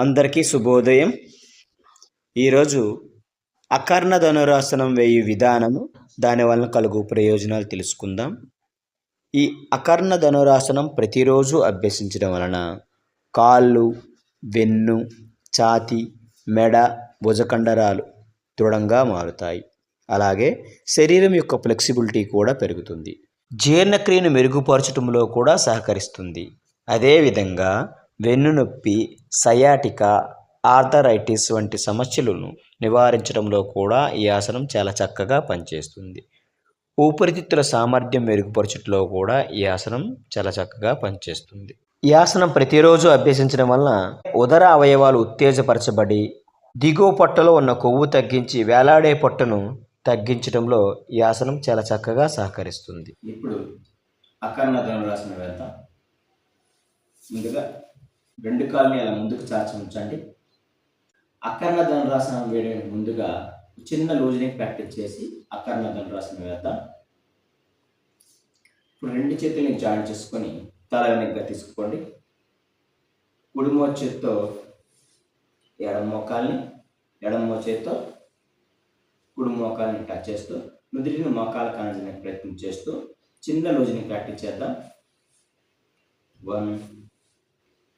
అందరికీ శుభోదయం. ఈరోజు అకర్ణ ధనురాసనం వేయు విధానము దాని వలన కలుగు ప్రయోజనాలు తెలుసుకుందాం. ఈ అకర్ణ ధనురాసనం ప్రతిరోజు అభ్యసించడం వలన కాళ్ళు వెన్ను ఛాతి మెడ భుజకండరాలు దృఢంగా మారుతాయి. అలాగే శరీరం యొక్క ఫ్లెక్సిబిలిటీ కూడా పెరుగుతుంది. జీర్ణక్రియను మెరుగుపరచడంలో కూడా సహకరిస్తుంది. అదేవిధంగా వెన్నునొప్పి సయాటికా ఆర్థరైటిస్ వంటి సమస్యలను నివారించడంలో కూడా ఈ ఆసనం చాలా చక్కగా పనిచేస్తుంది. ఊపిరితిత్తుల సామర్థ్యం మెరుగుపరచడంలో కూడా ఈ ఆసనం చాలా చక్కగా పనిచేస్తుంది. ఈ ఆసనం ప్రతిరోజు అభ్యసించడం వలన ఉదర అవయవాలు ఉత్తేజపరచబడి దిగువ పొట్టలో ఉన్న కొవ్వు తగ్గించి వేలాడే పొట్టను తగ్గించడంలో ఈ ఆసనం చాలా చక్కగా సహకరిస్తుంది. ఇప్పుడు అకర్ణ ధనురాసన వేద్దాం. ముందుగా రెండు కాళ్ళని అలా ముందుకు చాచి ఉంచండి అకర్ణ ధనురాసనం వేయడానికి ముందుగా చిన్న లూజనింగ్ ప్రాక్టీస్ చేసి అకర్ణ ధనురాసనం వేద్దాం. ఇప్పుడు రెండు చేతుల్ని జాయిన్ చేసుకొని తల వెనక్గా తీసుకోండి. కుడి చేత్తో ఎడమ మోకాల్ని ఎడమ మోచేత్తో కుడి మోకాల్ని టచ్ చేస్తూ నుదిరిని మోకాలు కానజనే ప్రయత్నం చేస్తూ చిన్న లూజుని ప్రాక్టీస్ చేద్దాం. One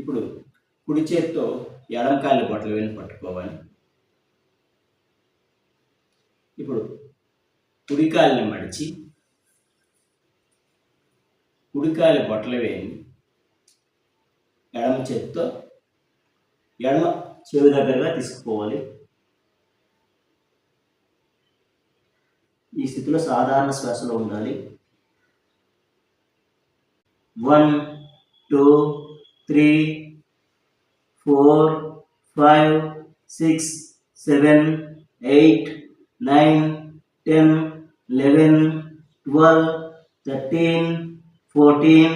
ఇప్పుడు కుడి చేత్తో ఎడం బొట్టలు బట్టలు వెళ్ళి పట్టుకోవాలి. ఇప్పుడు కుడి మడిచి కుడి బొట్టలు వేయండి ఎడమ చేత్తో ఎడమ చెవి దగ్గరగా తీసుకుపోవాలి. ఈ స్థితిలో సాధారణ శ్వాసలో ఉండాలి. One two three four five six seven eight nine ten eleven twelve thirteen fourteen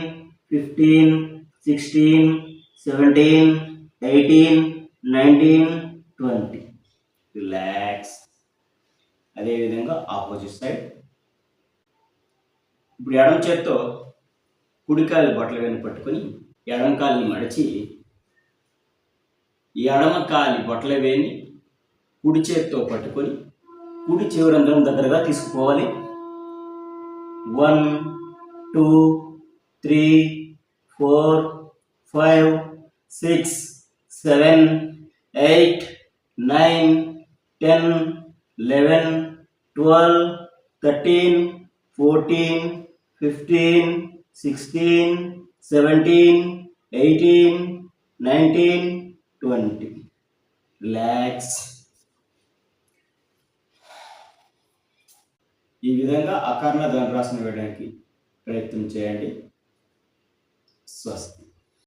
fifteen sixteen seventeen eighteen nineteen twenty. Relax. అదేవిధంగా ఆపోజిట్ సైడ్. ఇప్పుడు ఎడమ చేత్తో కుడికాయలు బట్టల వెను పట్టుకొని ఎడమ కాలిని మడిచి ఎడమ కాలి బొట్టల వేని కుడి చేతితో పట్టుకొని కుడి చివరంధ్రం దగ్గరగా తీసుకుపోవాలి. One two three four five six seven eight nine ten eleven twelve thirteen fourteen fifteen sixteen seventeen eighteen nineteen twenty relax ఈ విధంగా అకర్ణ ధనరాశిని వేయడానికి ప్రయత్నం చేయండి. స్వస్తి.